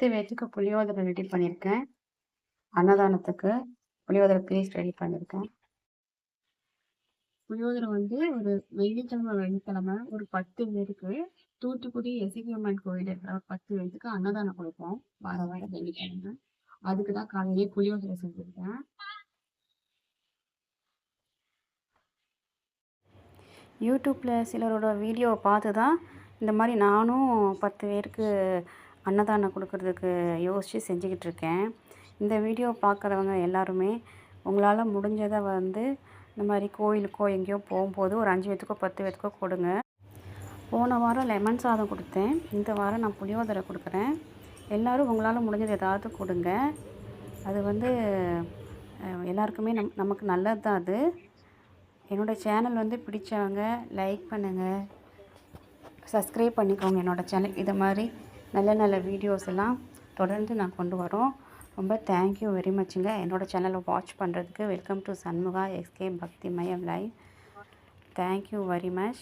பத்து பேத்துக்கு புளியோதரை ரெடி பண்ணியிருக்கேன் அன்னதானத்துக்கு புளியோதரை பேஸ்ட் ரெடி பண்ணியிருக்கேன் புளியோதரை வந்து ஒரு வெள்ளிக்கிழமை வெள்ளிக்கிழமை ஒரு பத்து பேருக்கு தூத்துக்குடி எசிகியம்மன் கோயில் இருக்கிற ஒரு பத்து பேருக்கு அன்னதானம் கொடுப்போம். வார வாரம் வெள்ளிக்கிழமை. அதுக்கு தான் காலையிலேயே புளியோதரை செஞ்சுருக்கேன். யூடியூப்பில் சிலரோட வீடியோவை பார்த்து தான் இந்த மாதிரி நானும் பத்து பேருக்கு அன்னதானம் கொடுக்கறதுக்கு யோசித்து செஞ்சுக்கிட்டு இருக்கேன் இந்த வீடியோ பார்க்குறவங்க எல்லாருமே உங்களால் முடிஞ்சதை வந்து இந்த மாதிரி கோயிலுக்கோ எங்கேயோ போகும்போது ஒரு அஞ்சு பேத்துக்கோ பத்து பேத்துக்கோ கொடுங்க. போன வாரம் லெமன் சாதம் கொடுத்தேன். இந்த வாரம் நான் புளியோதரை கொடுக்குறேன். எல்லோரும் உங்களால் முடிஞ்சது ஏதாவது கொடுங்க. அது வந்து எல்லாருக்குமே நம் நமக்கு நல்லது தான் அது. என்னோடய சேனல் வந்து பிடிச்சவங்க லைக் பண்ணுங்கள் சப்ஸ்கிரைப் பண்ணிக்கோங்க என்னோடய சேனல் இதை மாதிரி நல்ல நல்ல வீடியோஸ் எல்லாம் தொடர்ந்து நான் கொண்டு வரோம். ரொம்ப தேங்க்யூ வெரி மச்சுங்க என்னோடய சேனலை வாட்ச் பண்ணுறதுக்கு வெல்கம் டு சண்முகா எஸ்கே பக்தி மயம் லைவ் தேங்க்யூ வெரி மச்